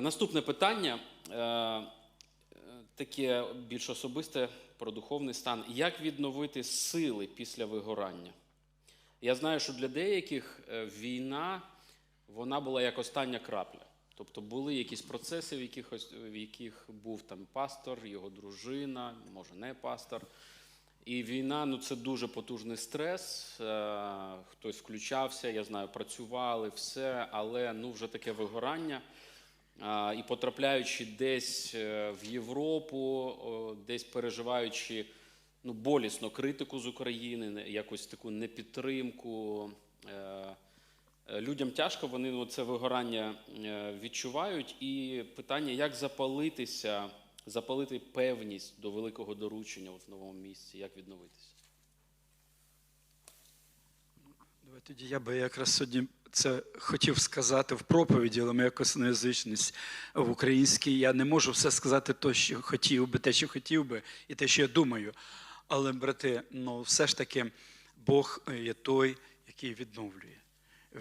Наступне питання е, е, таке більш особисте про духовний стан. Як відновити сили після вигорання? Я знаю, що для деяких е, війна вона була як остання крапля. Тобто були якісь процеси, в яких, в яких був там пастор, його дружина, може не пастор. І війна ну це дуже потужний стрес. Хтось включався, я знаю, працювали, все, але ну вже таке вигорання. І потрапляючи десь е, в Європу, десь переживаючи ну, болісно критику з України, якусь таку непідтримку. е, е, Людям тяжко, вони ну, це вигорання відчувають. І питання, як запалитися, запалити певність до великого доручення в новому місці, як відновитися? Давай тоді я би якраз сьогодні це хотів сказати в проповіді, але моя косноязичність в українській. Я не можу все сказати то, що хотів би, те, що хотів би, і те, що я думаю. Але, брати, ну все ж таки Бог є той, який відновлює.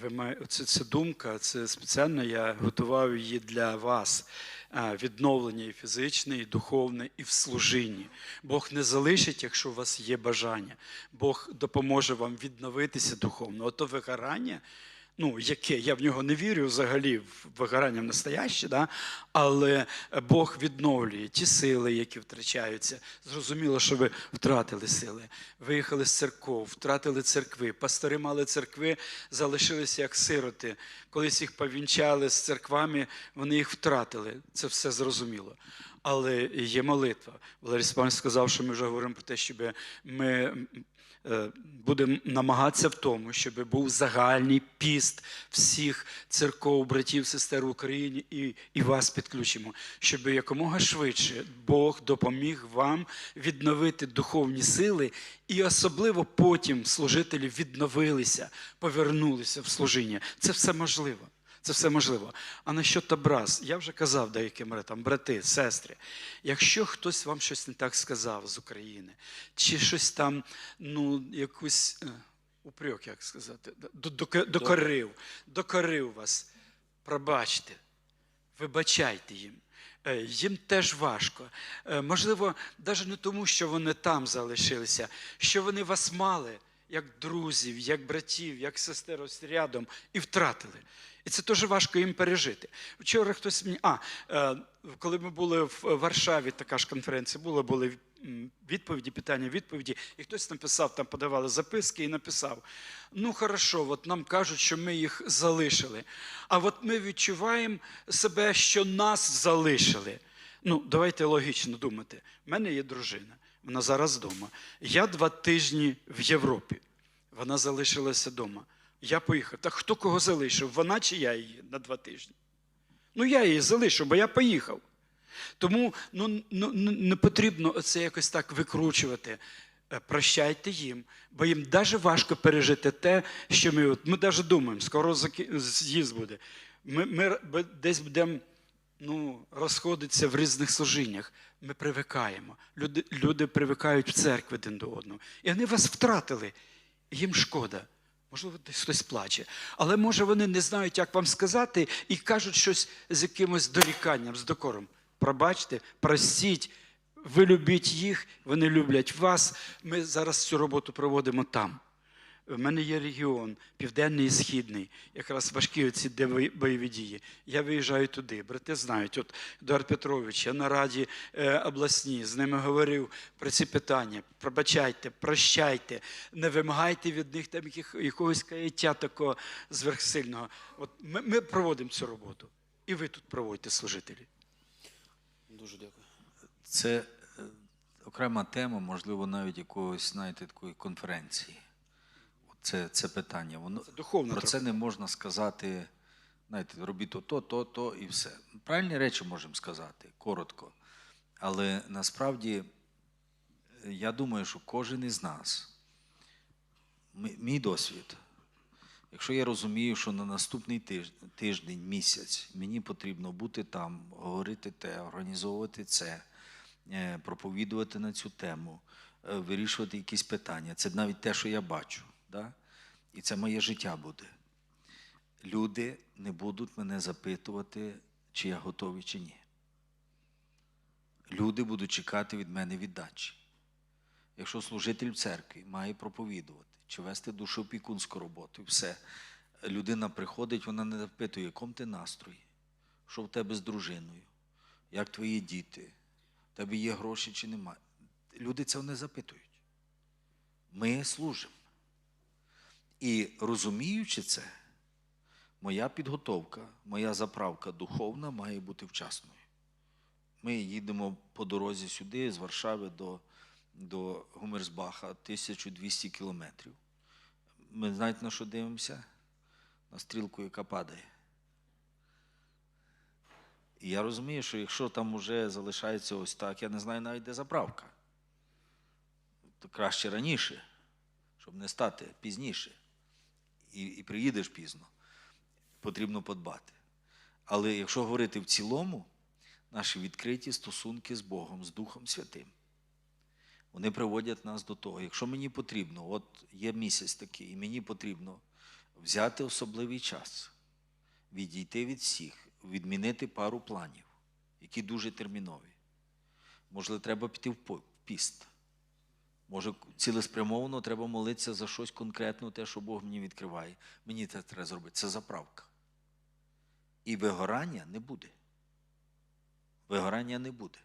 Ви має- це, думка, це спеціально я готував її для вас. Відновлення і фізичне, і духовне, і в служінні. Бог не залишить, якщо у вас є бажання. Бог допоможе вам відновитися духовно. Ото вигорання, ну, яке, я в нього не вірю взагалі в вигорання в настояще, да? але Бог відновлює ті сили, які втрачаються. Зрозуміло, що ви втратили сили, виїхали з церков, втратили церкви, пастори мали церкви, залишилися як сироти. Колись їх повінчали з церквами, вони їх втратили. Це все зрозуміло. Але є молитва. Валерій Степанович сказав, що ми вже говоримо про те, щоб ми е, будемо намагатися в тому, щоб був загальний піст всіх церков, братів, сестер в Україні і, і вас підключимо, щоб якомога швидше Бог допоміг вам відновити духовні сили, і особливо потім служителі відновилися, повернулися в служіння. Це все можливо. Це все можливо. А насчет образ, я вже казав деяким там, брати, сестри, якщо хтось вам щось не так сказав з України, чи щось там, ну, якусь е, упрек, як сказати, до- до- докорив, докорив вас, пробачте, вибачайте їм. Е, Їм теж важко. Е, Можливо, навіть не тому, що вони там залишилися, що вони вас мали як друзів, як братів, як сестер ось рядом і втратили. І це дуже важко їм пережити. Вчора хтось мені. А, е, коли ми були в Варшаві, така ж конференція була, були відповіді, питання, відповіді, і хтось написав, там подавали записки і написав: ну хорошо, от нам кажуть, що ми їх залишили. А от ми відчуваємо себе, що нас залишили. Ну, давайте логічно думати. У мене є дружина, вона зараз вдома. Я два тижні в Європі. Вона залишилася вдома. Я поїхав. Так хто кого залишив? Вона чи я її на два тижні? Ну, я її залишив, бо я поїхав. Тому ну, ну, ну, не потрібно це якось так викручувати. Е, Прощайте їм, бо їм дуже важко пережити те, що ми, от, ми навіть думаємо, скоро з'їзд буде. Ми, ми десь будемо ну, розходитися в різних служіннях. Ми привикаємо. Люди, люди привикають в церкві один до одного. І вони вас втратили. Їм шкода. Можливо, десь хтось плаче. Але може вони не знають, як вам сказати, і кажуть щось з якимось доріканням, з докором. Пробачте, простіть, ви любіть їх, вони люблять вас. Ми зараз цю роботу проводимо там. У мене є регіон, південний і східний, якраз важкі оці бойові дії. Я виїжджаю туди. Брати знають, от Едуард Петрович, я на раді е, обласній з ними говорив про ці питання. Пробачайте, прощайте, не вимагайте від них там якогось каяття такого зверхсильного. От ми, ми проводимо цю роботу. І ви тут проводите служителі. Дуже дякую. Це е, окрема тема, можливо, навіть якогось, знаєте, такої конференції. Це, це питання. Воно, Це духовно про трохи. це не можна сказати, знаєте, робіть то, то, то, і все. Правильні речі можемо сказати, коротко. Але насправді е, я думаю, що кожен із нас, мій досвід, Якщо я розумію, що на наступний тиж- тиждень, місяць мені потрібно бути там, говорити те, організовувати це, е, проповідувати на цю тему, е, вирішувати якісь питання. Це навіть те, що я бачу. Да? І це моє життя буде. Люди не будуть мене запитувати, чи я готовий, чи ні. Люди будуть чекати від мене віддачі. Якщо служитель в церкві має проповідувати чи вести душоопікунську роботу, і все, людина приходить, вона не запитує, якому ти настрої, що в тебе з дружиною, як твої діти, в тебе є гроші чи немає. Люди цього не запитують. Ми служимо. І розуміючи це, моя підготовка, моя заправка духовна має бути вчасною. Ми їдемо по дорозі сюди, з Варшави до, до Гумерсбаха, 1200 кілометрів. Ми знаєте, на що дивимося? На стрілку, яка падає. І я розумію, що якщо там вже залишається ось так, я не знаю навіть, де заправка. То краще раніше, щоб не стати пізніше. І, і приїдеш пізно. Потрібно подбати. Але якщо говорити в цілому, наші відкриті стосунки з Богом, з Духом Святим, вони приводять нас до того, якщо мені потрібно, от є місяць такий, і мені потрібно взяти особливий час, відійти від всіх, відмінити пару планів, які дуже термінові. Можливо, треба піти в піст. Може, цілеспрямовано треба молитися за щось конкретне, те, що Бог мені відкриває. Мені це треба зробити. Це заправка. І вигорання не буде. Вигорання не буде.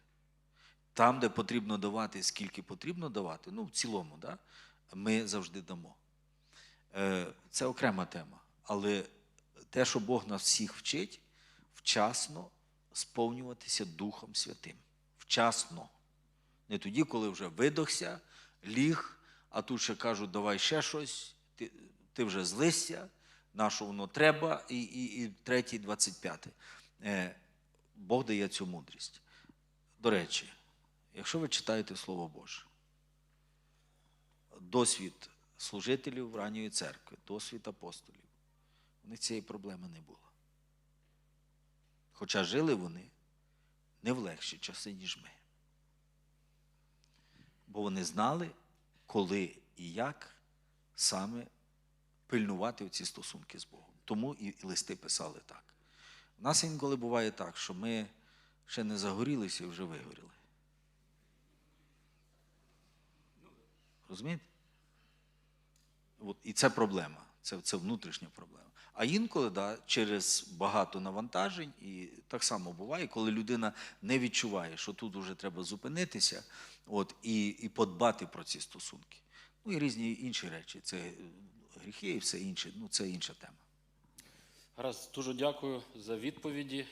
Там, де потрібно давати, скільки потрібно давати, ну, в цілому, да, ми завжди дамо. Е, Це окрема тема. Але те, що Бог нас всіх вчить, вчасно сповнюватися Духом Святим. Вчасно. Не тоді, коли вже видохся, ліг, а тут ще кажуть, давай ще щось, ти, ти вже злися, на що воно треба, і, і, і третій, 25. Е, Бог дає цю мудрість. До речі, якщо ви читаєте Слово Боже, досвід служителів ранньої церкви, досвід апостолів, у них цієї проблеми не було. Хоча жили вони не в легші часи, ніж ми. Бо вони знали, коли і як саме пильнувати ці стосунки з Богом. Тому і листи писали так. У нас інколи буває так, що ми ще не загорілися і вже вигоріли. Розумієте? От, і це проблема, це, це внутрішня проблема. А інколи да, через багато навантажень, і так само буває, коли людина не відчуває, що тут вже треба зупинитися от, і, і подбати про ці стосунки. Ну і різні інші речі. Це е, гріхи і все інше, ну це інша тема. Гаразд, дуже дякую за відповіді.